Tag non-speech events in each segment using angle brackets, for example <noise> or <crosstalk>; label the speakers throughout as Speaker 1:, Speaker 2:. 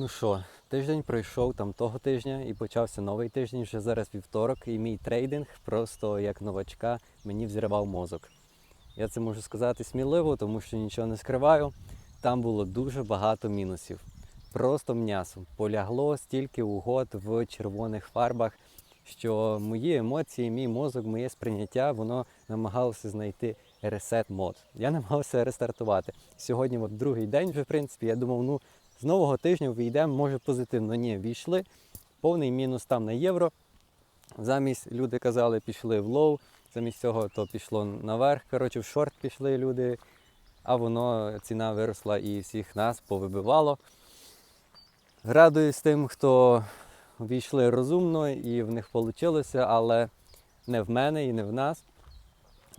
Speaker 1: Ну що, тиждень пройшов там того тижня і почався новий тиждень, вже зараз вівторок, і мій трейдинг просто як новачка мені взривав мозок. Я це можу сказати сміливо, тому що нічого не скриваю. Там було дуже багато мінусів. Просто м'ясо. Полягло стільки угод в червоних фарбах, що мої емоції, мій мозок, моє сприйняття, воно намагалося знайти ресет мод. Я <laughs> намагався рестартувати. Сьогодні, от другий день, вже в принципі, я думав, ну з нового тижня війдемо, може позитивно. Ні, війшли. Повний мінус там на євро. Замість люди казали, пішли в лоу, замість цього то пішло наверх. Коротше, в шорт пішли люди, а воно ціна виросла і всіх нас повибивало. Радуюсь тим, хто війшли розумно і в них вийшло, але не в мене і не в нас.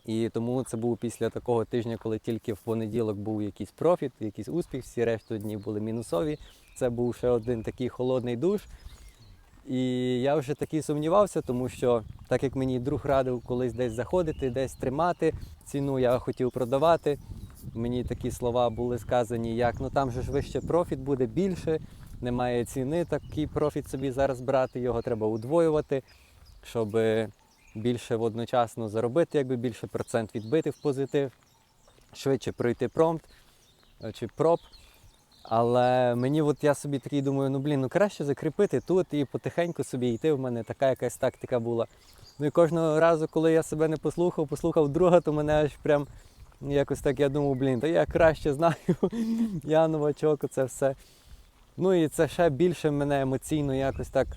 Speaker 1: І тому це був після такого тижня, коли тільки в понеділок був якийсь профіт, якийсь успіх, всі решту дні були мінусові. Це був ще один такий холодний душ. І я вже такий сумнівався, тому що так як мені друг радив колись десь заходити, десь тримати ціну, я хотів продавати. Мені такі слова були сказані, як ну там же ж вище профіт буде більше, немає ціни, такий профіт собі зараз брати, його треба удвоювати, щоб більше одночасно заробити, якби більше процент відбити в позитив, швидше пройти промпт е, чи проб. Але мені от я собі такий думаю, ну блін, ну краще закріпити тут і потихеньку собі йти. В мене така якась тактика була. Ну і кожного разу, коли я себе не послухав, послухав друга, то мене аж прям якось так я думав, блін, та я краще знаю, <laughs> я новачок, це все. Ну і це ще більше мене емоційно якось так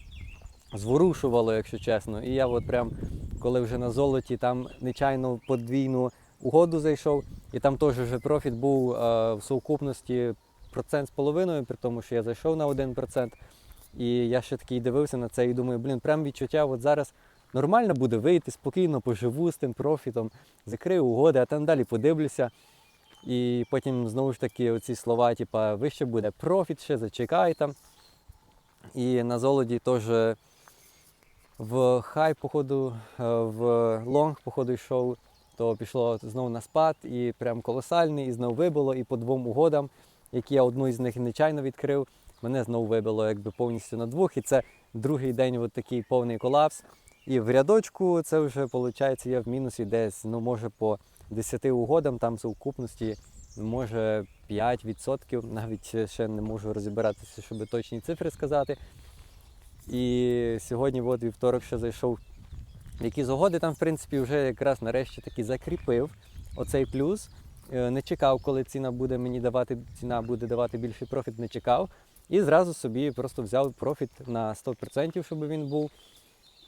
Speaker 1: зворушувало, якщо чесно. І я от прям, коли вже на золоті, там нечайно подвійну угоду зайшов, і там теж вже профіт був е, в сукупності процент з половиною, при тому, що я зайшов на 1%. І я ще такий дивився на це і думаю, блін, прям відчуття, от зараз нормально буде вийти, спокійно поживу з тим профітом, закрию угоди, а там далі подивлюся. І потім знову ж таки оці слова, типа, вище буде профіт, ще зачекай там. І на золоті теж в хай, походу, е, в лонг, походу, йшов, то пішло знову на спад, і прям колосальний, і знову вибило, і по двом угодам, які я одну із них нечайно відкрив, мене знову вибило якби повністю на двох. І це другий день от такий повний колапс. І в рядочку це вже виходить, я в мінусі десь, ну може по 10 угодам, там совкупності, може 5%, навіть ще не можу розібратися, щоб точні цифри сказати. І сьогодні, от вівторок, ще зайшов якісь угоди, там, в принципі, вже якраз нарешті таки закріпив оцей плюс. Е, Не чекав, коли ціна буде мені давати, ціна буде давати більший профіт, не чекав. І зразу собі просто взяв профіт на 100%, щоб він був.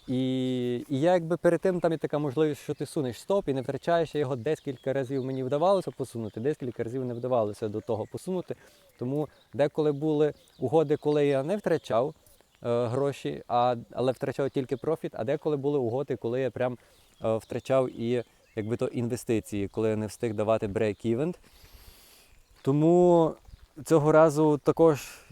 Speaker 1: І, і я якби перед тим там є така можливість, що ти сунеш стоп і не втрачаєш Я його декілька разів мені вдавалося посунути, декілька разів не вдавалося до того посунути. Тому деколи були угоди, коли я не втрачав гроші, а, але втрачав тільки профіт, а деколи були угоди, коли я прям е, втрачав і якби то інвестиції, коли я не встиг давати break-even. Тому цього разу також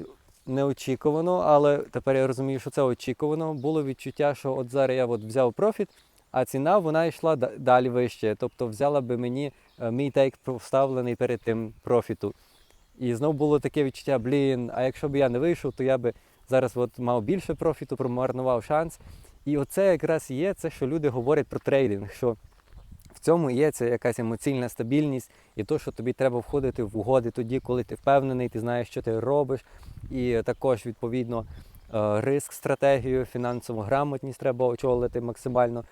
Speaker 1: неочікувано, але тепер я розумію, що це очікувано. Було відчуття, що от зараз я от взяв профіт, а ціна вона йшла далі вище. Тобто взяла би мені е, мій тейк вставлений перед тим профіту. І знов було таке відчуття, блін, а якщо б я не вийшов, то я би зараз от мав більше профіту, промарнував шанс. І оце якраз є це, що люди говорять про трейдинг. що в цьому є ця якась емоційна стабільність і то, що тобі треба входити в угоди тоді, коли ти впевнений, ти знаєш, що ти робиш. І також, відповідно, е, риск, стратегію, фінансову грамотність треба очолити максимально.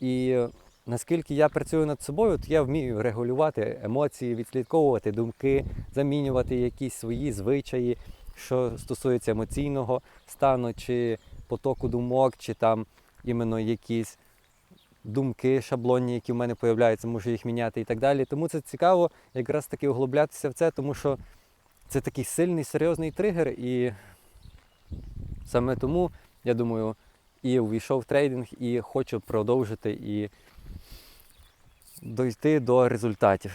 Speaker 1: І наскільки я працюю над собою, то я вмію регулювати емоції, відслідковувати думки, замінювати якісь свої звичаї, що стосується емоційного стану, чи потоку думок, чи там іменно якісь думки шаблонні, які в мене появляються, можу їх міняти і так далі. Тому це цікаво якраз таки углублятися в це, тому що це такий сильний, серйозний тригер, і саме тому, я думаю, і увійшов в трейдинг, і хочу продовжити і дойти до результатів.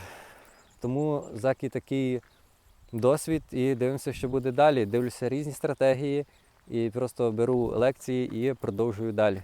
Speaker 1: Тому заки такий досвід і дивимося, що буде далі. Дивлюся різні стратегії і просто беру лекції і продовжую далі.